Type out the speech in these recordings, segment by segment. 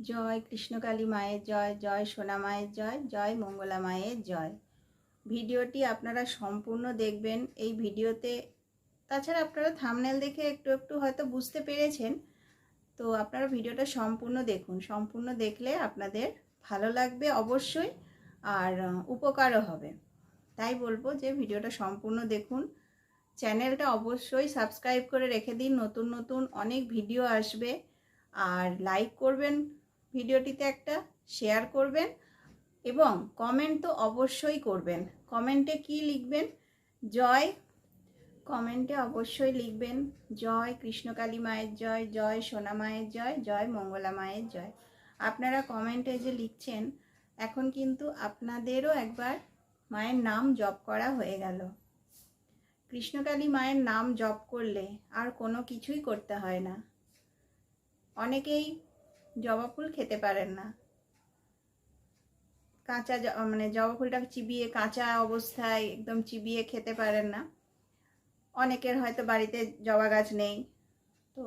জয় কৃষ্ণকালী মায়ের জয় জয় সোনা মায়ের জয় জয় মঙ্গলা মায়ের জয়। ভিডিওটি আপনারা সম্পূর্ণ দেখবেন এই ভিডিওতে। তাছাড়া আপনারা থামনেল দেখে একটু একটু হয়তো বুঝতে পেরেছেন। তো আপনারা ভিডিওটা সম্পূর্ণ দেখুন। সম্পূর্ণ দেখলে আপনাদের ভালো লাগবে অবশ্যই আর উপকারও হবে। তাই বলব যে ভিডিওটা সম্পূর্ণ দেখুন। চ্যানেলটা অবশ্যই সাবস্ক্রাইব করে রেখে দিন। নতুন নতুন অনেক ভিডিও আসবে। আর লাইক করবেন। ভিডিওটিতে একটা শেয়ার করবেন এবং কমেন্ট তো অবশ্যই করবেন। কমেন্টে কি লিখবেন? জয়। কমেন্টে অবশ্যই লিখবেন, জয় কৃষ্ণকালী মায়ের জয় জয় সোনা মায়ের জয় জয় মঙ্গলা মায়ের জয়। আপনারা কমেন্টে যে লিখছেন, এখন কিন্তু আপনাদেরও একবার মায়ের নাম জপ করা হয়ে গেল। কৃষ্ণকালী মায়ের নাম জপ করলে আর কোনো কিছুই করতে হয় না। অনেকেই জবা ফুল খেতে পারেন না। কাঁচা মানে জবা ফুলটা চিবিয়ে কাঁচা অবস্থায় একদম চিবিয়ে খেতে পারেন না। অনেকের হয়তো বাড়িতে জবা গাছ নেই, তো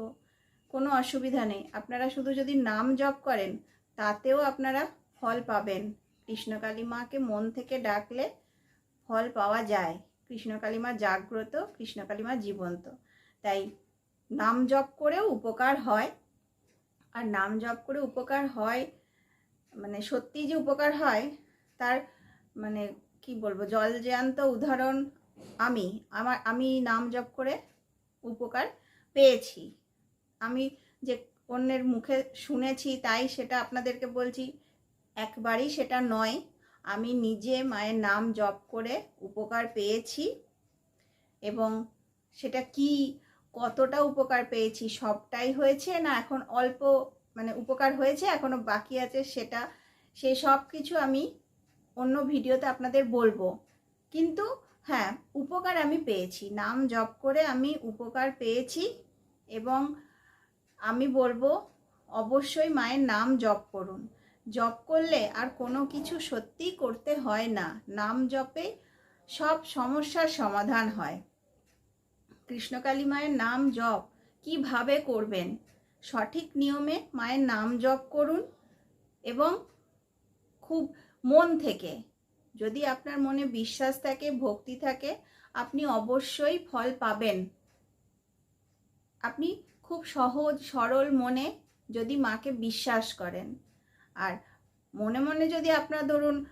কোনো অসুবিধা নেই। আপনারা শুধু যদি নাম জপ করেন, তাতেও আপনারা ফল পাবেন। কৃষ্ণকালী মাকে মন থেকে ডাকলে ফল পাওয়া যায়। কৃষ্ণকালী মা জাগ্রত, কৃষ্ণকালী মা জীবন্ত। তাই নাম জপ করেও উপকার হয়। আর নাম জপ করে উপকার হয় মানে সত্যি যে উপকার হয়, তার মানে কি বলব, জল জ্যান্ত উদাহরণ আমি, আমার, আমি নাম জপ করে উপকার পেয়েছি। আমি যে অন্যের মুখে শুনেছি তাই সেটা আপনাদেরকে বলছি, একবারই সেটা নয়, আমি নিজে মায়ের নাম জপ করে উপকার পেয়েছি এবং সেটা কি কতটা উপকার পেয়েছি? সবটাই হয়েছে না এখন অল্প মানে উপকার হয়েছে? এখনও বাকি আছে সেটা সেই সব কিছু আমি অন্য ভিডিওতে আপনাদের বলব। কিন্তু হ্যাঁ উপকার আমি পেয়েছি। নাম জপ করে আমি উপকার পেয়েছি এবং আমি বলব অবশ্যই মায়ের নাম জপ করুন। জপ করলে আর কোনো কিছু সত্যিই করতে হয় না। নাম জপে সব সমস্যার সমাধান হয়। কৃষ্ণকালী মায়ের নাম জপ, কীভাবে করবেন? সঠিক নিয়মে মায়ের নাম জপ করুন এবং খুব মন থেকে, যদি আপনার মনে বিশ্বাস থাকে, ভক্তি থাকে, আপনি অবশ্যই ফল পাবেন। আপনি খুব সহজ, সরল মনে যদি মাকে বিশ্বাস করেন। আর মনে মনে যদি আপনার ধরুন,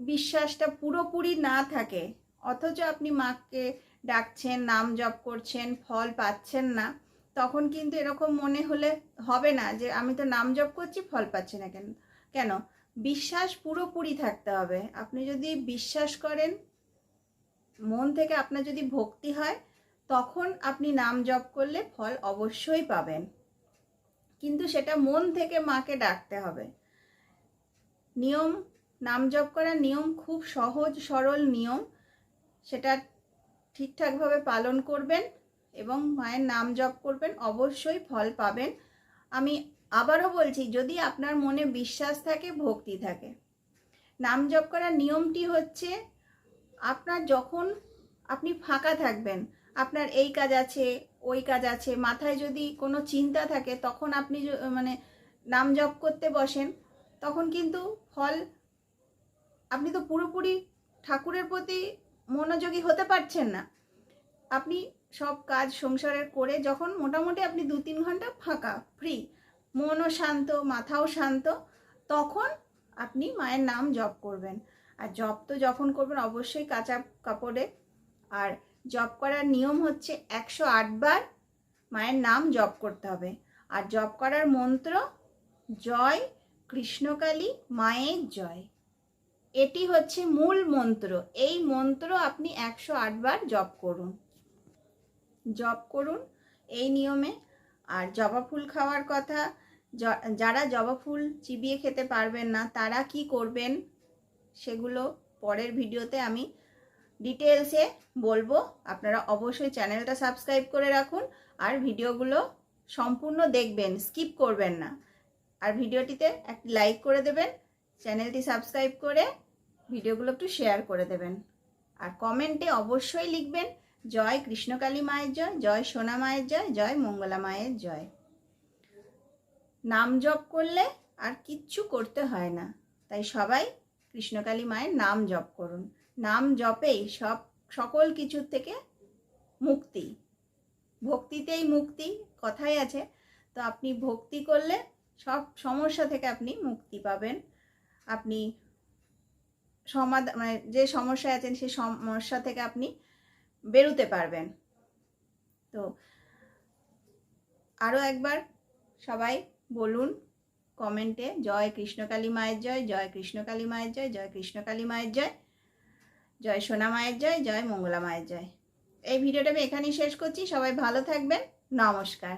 বিশ্বাসটা পুরোপুরি না থাকে অথচ আপনি মাকে ডাকছেন, নাম জপ করছেন, ফল পাচ্ছেন না, তখন কিন্তু এরকম মনে হলে হবে না যে আমি তো নাম জপ করছি, ফল পাচ্ছি না কেন? কেন? বিশ্বাস পুরোপুরি থাকতে হবে। আপনি যদি বিশ্বাস করেন, মন থেকে আপনার যদি ভক্তি হয়, তখন আপনি নাম জপ করলে ফল অবশ্যই পাবেন। কিন্তু সেটা মন থেকে মাকে ডাকতে হবে। নিয়ম, নাম জপ করার নিয়ম খুব সহজ, সরল নিয়ম। সেটা ঠিকঠাকভাবে পালন করবেন এবং মায়ের নাম জপ করবেন, অবশ্যই ফল পাবেন। আমি আবারও বলছি, যদি আপনার মনে বিশ্বাস থাকে, ভক্তি থাকে। নাম জপ করার নিয়মটি হচ্ছে, আপনার যখন আপনি ফাঁকা থাকবেন, আপনার এই কাজ আছে, ওই কাজ আছে, মাথায় যদি কোনো চিন্তা থাকে, তখন আপনি মানে নাম জপ করতে বসেন, তখন কিন্তু ফল আপনি তো পুরোপুরি ঠাকুরের প্রতি মনোযোগী হতে পারছেন না। আপনি সব কাজ সংসারের করে যখন মোটামুটি আপনি দু তিন ঘণ্টা ফাঁকা ফ্রি মনও শান্ত, মাথাও শান্ত, তখন আপনি মায়ের নাম জপ করবেন। আর জপ তো যখন করবেন অবশ্যই কাঁচা কাপড়ে। আর জপ করার নিয়ম হচ্ছে একশো বার মায়ের নাম জপ করতে হবে। আর জপ করার মন্ত্র, জয় কৃষ্ণকালী মায়ের জয়। এটি হচ্ছে মূল মন্ত্র। এই মন্ত্র আপনি একশো বার জপ করুন। জপ করুন এই নিয়মে। আর জবা ফুল খাওয়ার কথা যারা জবা ফুল চিবিয়ে খেতে পারবেন না, তারা কি করবেন সেগুলো পরের ভিডিওতে আমি ডিটেলসে বলব। আপনারা অবশ্যই চ্যানেলটা সাবস্ক্রাইব করে রাখুন আর ভিডিওগুলো সম্পূর্ণ দেখবেন স্কিপ করবেন না। আর ভিডিওটিতে একটি লাইক করে দেবেন। চ্যানেলটি সাবস্ক্রাইব করে ভিডিওগুলো একটু শেয়ার করে দেবেন। আর কমেন্টে অবশ্যই লিখবেন, জয় কৃষ্ণকালী মায়ের জয় জয় সোনা মায়ের জয় জয় মঙ্গলা মায়ের জয়। নাম জপ করলে আর কিচ্ছু করতে হয় না। তাই সবাই কৃষ্ণকালী মায়ের নাম জপ করুন। নাম জপেই সব, সকল কিছুর থেকে মুক্তি। ভক্তিতেই মুক্তি, কথাই আছে। তো আপনি ভক্তি করলে সব সমস্যা থেকে আপনি মুক্তি পাবেন। আপনি সমাধান মানে যে সমস্যায় আছেন সেই সমস্যা থেকে আপনি বেরোতে পারবেন। তো আরও একবার সবাই বলুন কমেন্টে, জয় কৃষ্ণকালী মায়ের জয় জয় কৃষ্ণকালী মায়ের জয় জয় কৃষ্ণকালী মায়ের জয় জয় সোনা মায়ের জয় জয় মঙ্গলা মায়ের জয়। এই ভিডিওটা আমি এখানেই শেষ করছি, সবাই ভালো থাকবেন, নমস্কার।